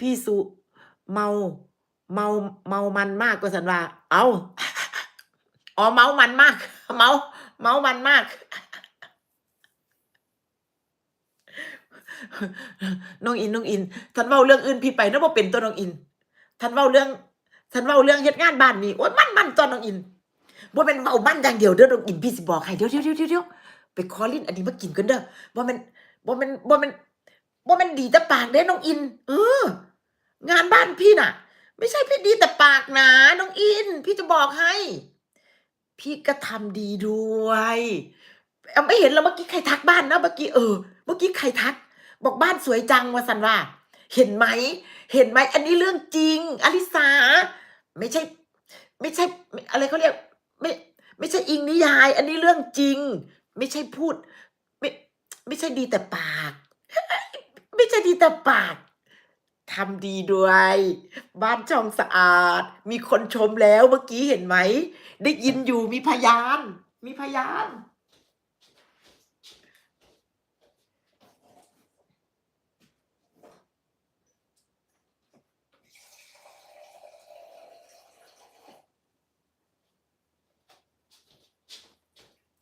พี่สุ เมา เมาเมามันมากกว่าสันว่า เอาอ๋อเมามันมาก เมาเมามันมาก น้องอินน้องอินท่านเว้าเรื่องอื่นพี่ไปนาะบ่เป็นตัวน้องอินท่านเว้าเรื่องท่านเว้าเรื่องเฮ็ดงานบ้านนี่โอ๊ยมันๆตัวน้องอินบ่แม่นเว้ามันอย่างเดียวเด้อน้องอินพี่สิบอกให้เดี๋ยวๆๆๆๆไปขอลินอันนี้มากินก่อนเด้อบ่แม่นบ่แม่นบ่แม่นบ่แม่นดีแต่ปากเด้น้องอิน เออ งานบ้านพี่น่ะ ไม่ใช่พี่ดีแต่ปากนะน้องอิน พี่จะบอกให้ พี่ก็ทำดีด้วยเอ่อไม่เห็นเหรอเมื่อกี้ใครทักบ้านนะเมื่อกี้เออเมื่อกี้ใครทัก บอกบ้านสวยจังวาซั่นว่า เห็นไหมเห็นไหมอันนี้เรื่องจริงอลิสาไม่ใช่ ไม่ใช่ อะไรเขาเรียก ไม่ ไม่ใช่อิงนิยาย อันนี้เรื่องจริง ไม่ใช่พูด ไม่ ไม่ใช่ดีแต่ปาก ไม่ใช่ดีแต่ปาก ทำดีด้วย บ้านช่องสะอาด มีคนชมแล้วเมื่อกี้เห็นไหม ได้ยินอยู่มีพยาน มีพยาน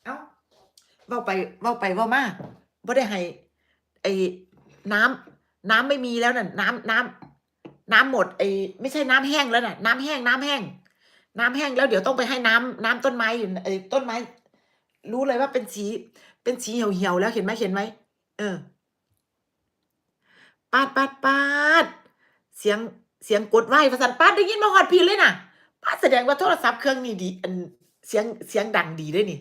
เอ้าวเว้าไปเว้าไปเว้ามาบ่ได้ให้ไอ้น้ำ น้ำไม่มีแล้วนั่นน้ำน้ำน้ำหมดไอ้ไม่ใช่น้ำแห้งแล้วน่ะ น้ำแห้งน้ำแห้ง น้ำแห้งแล้วเดี๋ยวต้องไปให้น้ำน้ำต้นไม้อยู่ไอ้ต้นไม้ รู้เลยว่าเป็นสีเป็นสีเหี่ยวๆแล้วเห็นไหมเห็นไหมเออปาดๆๆเสียงเสียงกดไหว้ว่านปาดได้ยินมาฮอดพีเลยน่ะปาดแสดงว่าโทรศัพท์เครื่องนี้ดีเสียงเสียงดังดีเด้นี่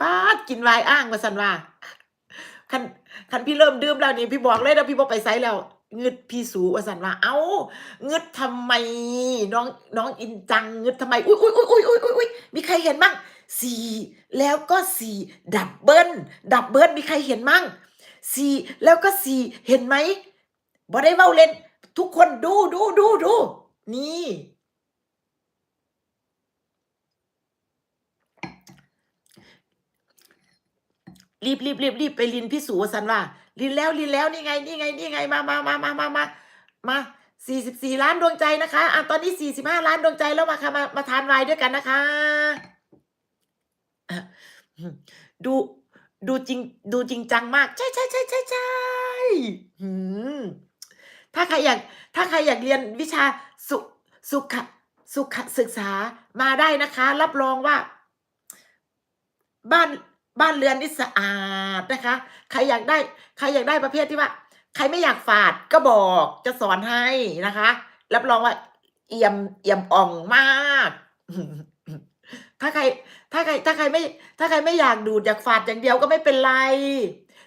ปาดกินไวน์อ้างว่าซั่นว่าคัน คันพี่เริ่มดื่มแล้วนี่พี่บอกเลยนะพี่บ่ไปไสแล้วเงึดพี่สูว่าซั่นว่า เอ้าวงึดทำไม น้องน้องอินจังงึดทำไม อุ๊ยๆๆๆๆๆมีใครเห็นมั่ง4แล้วก็4ดับเบิลดับเบิลมีใครเห็นมั่ง4แล้วก็4เห็นไหมบ่ได้เว้าเล่น ทุกคนดูๆๆๆนี่ รีบๆๆๆไปรินพี่สูว่าซั่นว่ารินแล้วรินแล้วนี่ไงนี่ไงนี่ไงมาๆๆๆๆๆมา44ล้านดวงใจนะคะอ่าตอนนี้45ล้านดวงใจแล้วมาค่ะมามาทานไวน์ด้วยกันนะคะดูดูจริง ดูจริงจังมาก ใช่ๆๆๆๆอื้อฮือถ้าใครอยาก ถ้าใครอยากเรียนวิชาสุสุขสุขศึกษามาได้นะคะ รับรองว่า บ้าน บ้านเรือนนี่สะอาดนะคะ ใครอยากได้ ใครอยากได้ประเภทที่ว่า ใครไม่อยากฝาดก็บอกจะสอนให้นะคะ รับรองว่าเอี่ยมเอี่ยมอ่องมากถ้าใครถ้าใครถ้าใครไม่ถ้าใครไม่อยากดูดอยากฝาดอย่างเดียวก็ไม่เป็นไร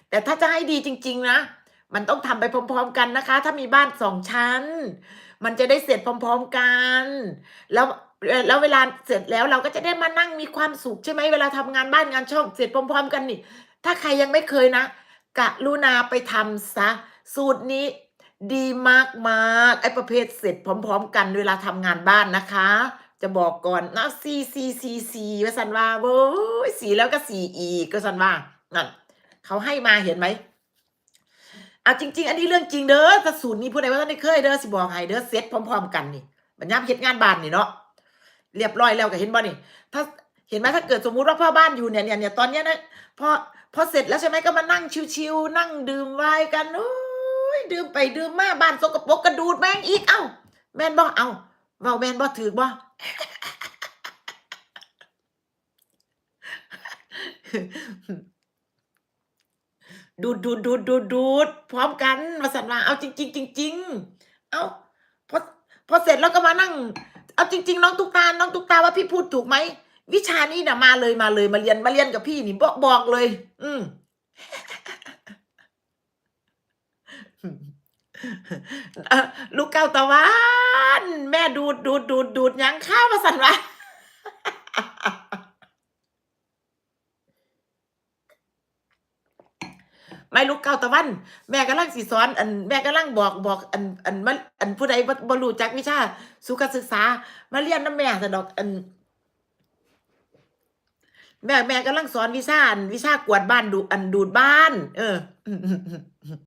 แต่ถ้าจะให้ดีจริง ๆ นะ มันต้องทำไปพร้อม ๆ กันนะคะ ถ้ามีบ้าน2ชั้น มันจะได้เสร็จพร้อม ๆกัน แล้วแล้วเวลาเสร็จแล้วเราก็จะได้มานั่งมีความสุขใช่ไหมเวลาทำงานบ้านงานช่องเสร็จพร้อม ๆ กันนี่ ถ้าใครยังไม่เคยนะกรุณาไปทำเสียสูตรนี้ดีมากๆไอ้ประเภทเสร็จพร้อม ๆ กันเวลาทำงานบ้านนะคะ จะบอกก่อนนะ4 4 4 4ว่าซั่นว่าโอ๊ย4แล้วก็4อีกว่าซั่นว่านั่นเขาให้มาเห็นไหม อาจริง ๆ อันนี้เรื่องจริงเด้อถ้าสูตรนี้ผู้ใดบ่ทันได้เคยเด้อสิบอกให้เด้อเสร็จพร้อม ๆ กันนี่บัดยามเฮ็ดงานบ้านนี่เนาะเรียบร้อยแล้วก็เห็นบ่นี่ ถ้าเห็นไหมถ้าเกิดสมมุติว่าพ่อบ้านอยู่เนี่ยเนี่ยๆตอนเนี้ยนะพอพอเสร็จแล้วใช่ไหมก็มานั่งชิลๆนั่งดื่มไวน์กันโอ๊ยดื่มไปดื่มมาบ้านสกปรกก็ดูดแม่งอีกอ้า แม่นบ่อ้าเว้าแม่นบ่ถูกบ่ ดูดๆๆๆๆพร้อมกันว่าซั่นว่าเอาจริงๆจริงๆอ้าพอพอเสร็จแล้วก็มานั่ง เอาจริง ๆ น้องตุ๊กตา น้องตุ๊กตาว่าพี่พูดถูกไหมวิชานี้น่ะมาเลยมาเลยมาเรียนมาเรียนกับพี่นี่บอกบอกเลย อืมลูกแก้วตะวัน แม่ดูดดูดดูดดูดยังคะว่าซั่นว่า ไม่ลูกเก่าตะวัน แม่กำลังสิสอน อันแม่กำลังบอกบอกอันอันมาอันผู้ใดบ่บ่รู้จักวิชาสุขศึกษา มาเรียนน้ำแม่สะดอกอันแม่แม่กำลังสอนวิชาอันวิชากวดบ้านดูอันดูดบ้าน เออ